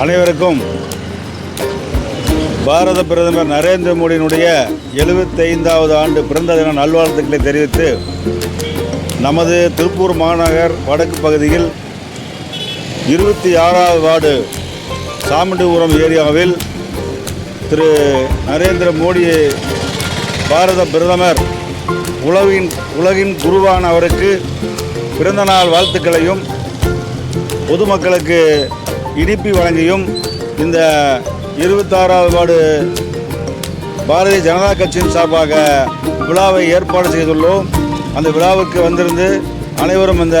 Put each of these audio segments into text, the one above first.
அனைவருக்கும் பாரத பிரதமர் நரேந்திர மோடியினுடைய எழுபத்தைந்தாவது ஆண்டு பிறந்த தின நல்வாழ்த்துக்களை தெரிவித்து நமது திருப்பூர் மாநகர் வடக்கு பகுதியில் இருபத்தி ஆறாவது வார்டு சாமண்டிபுரம் ஏரியாவில் திரு நரேந்திர மோடி பாரத பிரதமர் உலகின் உலகின் குருவான அவருக்கு பிறந்தநாள் வாழ்த்துக்களையும் பொதுமக்களுக்கு இனிப்பி வழங்கியும் இந்த இருபத்தாறாவது வார்டு பாரதிய ஜனதா கட்சியின் சார்பாக விழாவை ஏற்பாடு செய்துள்ளோம். அந்த விழாவுக்கு வந்திருந்து அனைவரும் அந்த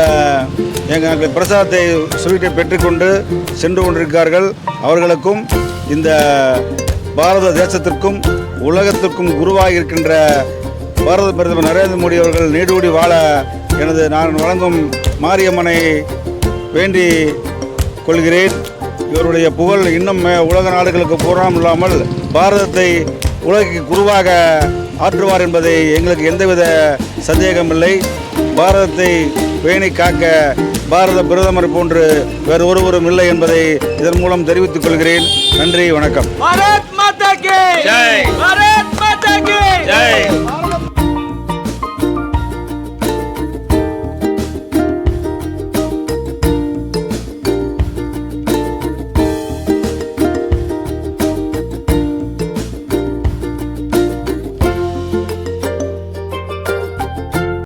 எங்கள் பிரசாதத்தை ஸ்வீட்டை பெற்றுக்கொண்டு சென்று கொண்டிருக்கிறார்கள். அவர்களுக்கும் இந்த பாரத தேசத்திற்கும் உலகத்திற்கும் குருவாக இருக்கின்ற பாரத பிரதமர் நரேந்திர மோடி அவர்கள் நீடூடி வாழ எனது நான் வழங்கும் மாரியம்மனை வேண்டி கொள்கிறேன். இவருடைய புகழ் இன்னும் உலக நாடுகளுக்கு பூராம் இல்லாமல் பாரதத்தை உலகிற்கு குருவாக ஆற்றுவார் என்பதை எங்களுக்கு எந்தவித சந்தேகமில்லை பாரதத்தை பேணி காக்க பாரத பிரதமர் போன்று வேறு ஒருவரும் இல்லை என்பதை இதன் மூலம் தெரிவித்துக் கொள்கிறேன். நன்றி வணக்கம். কে